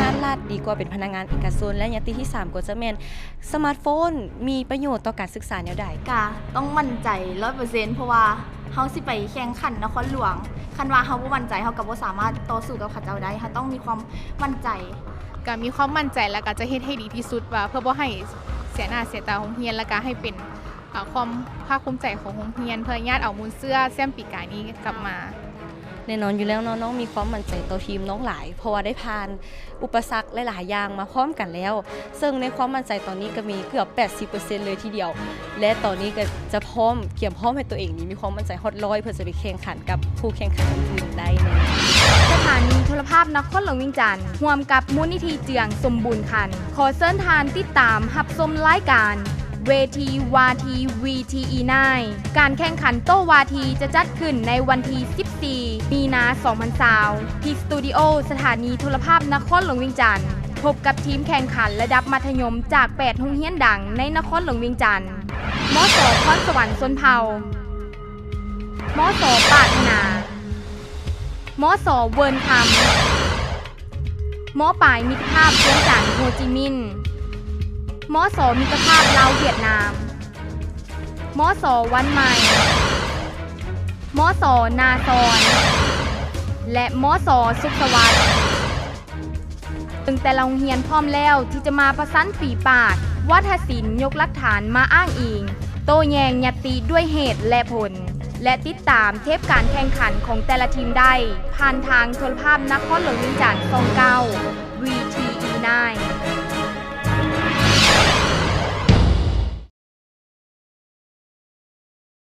ติดีกว่าเป็นพนักงานเอกชนและยติที่ 3ก็จะแม่นสมาร์ทโฟน มีประโยชน์ต่อการศึกษาแนวใดกะต้องมั่นใจร้อยเปอร์เซ็นต์เพราะว่าเฮาสิไปแข่งขันนครหลวง คันว่าเฮาบ่มั่นใจเฮาก็บ่สามารถต่อสู้กับเขาเจ้าได้เฮาต้องมีความมั่นใจก็มีความมั่นใจแล้วก็จะเฮ็ดให้ดีที่สุดว่า เพื่อบ่ให้เสียหน้าเสียตาโรงเรียนแล้วก็ให้เป็นอ่าความภาคภูมิใจของโรงเรียน เพื่อญาติเอามูลเสื้อแซมปีกายนี้กลับมา แน่นอนอยู่แล้วเนาะน้องมีความมั่นใจต่อทีมน้องหลาย เพราะว่าได้ผ่านอุปสรรคหลายๆอย่างมาพร้อมกันแล้ว ซึ่งในความมั่นใจตอนนี้ก็มีเกือบ 80%เลยทีเดียว และตอนนี้ก็จะพร้อมเกี่ยมพร้อมให้ตัวเองนี้มีความมั่นใจฮอตร้อยเพื่อจะไปแข่งขันกับผู้แข่งขันอื่นได้แน่สถานีโทรภาพนครหลวงวิงจันทร์ร่วมกับมูลนิธิเจืองสมบูรณ์คันขอเชิญทานติดตามหับชมรายการ เวทีวาที VTE9 การแข่งขันโต้วาทีจะจัดขึ้นในวันที่14 มีนา2020ที่สตูดิโอสถานีโทรภาพนครหลวงวิงจันทร์พบกับทีมแข่งขันระดับมัธยมจาก 8 โรงเรียนดังในนครหลวงวิงจันทร์มอสพรสวรรค์สนเผามอสปาถนามอสอเวิร์นคำมอปลายมิตรภาพเชียงจันทร์โฮจิมินห์ มอสอมิตรภาพลาวเวียดนาม มอสอวันใหม่ มอสอนาซอน และมอสอสุขสวัสดิ์ถึงแต่ละโรงเรียนพร้อมแล้วที่จะมาประสันฝีปาก วัฒศิลป์ยกหลักฐานมาอ้างอิง โต้แยงยติด้วยเหตุและผล และติดตามเทปการแข่งขันของแต่ละทีมได้ ผ่านทางโทรภาพนครหลวงวิจันทร์ทรงเก้า VT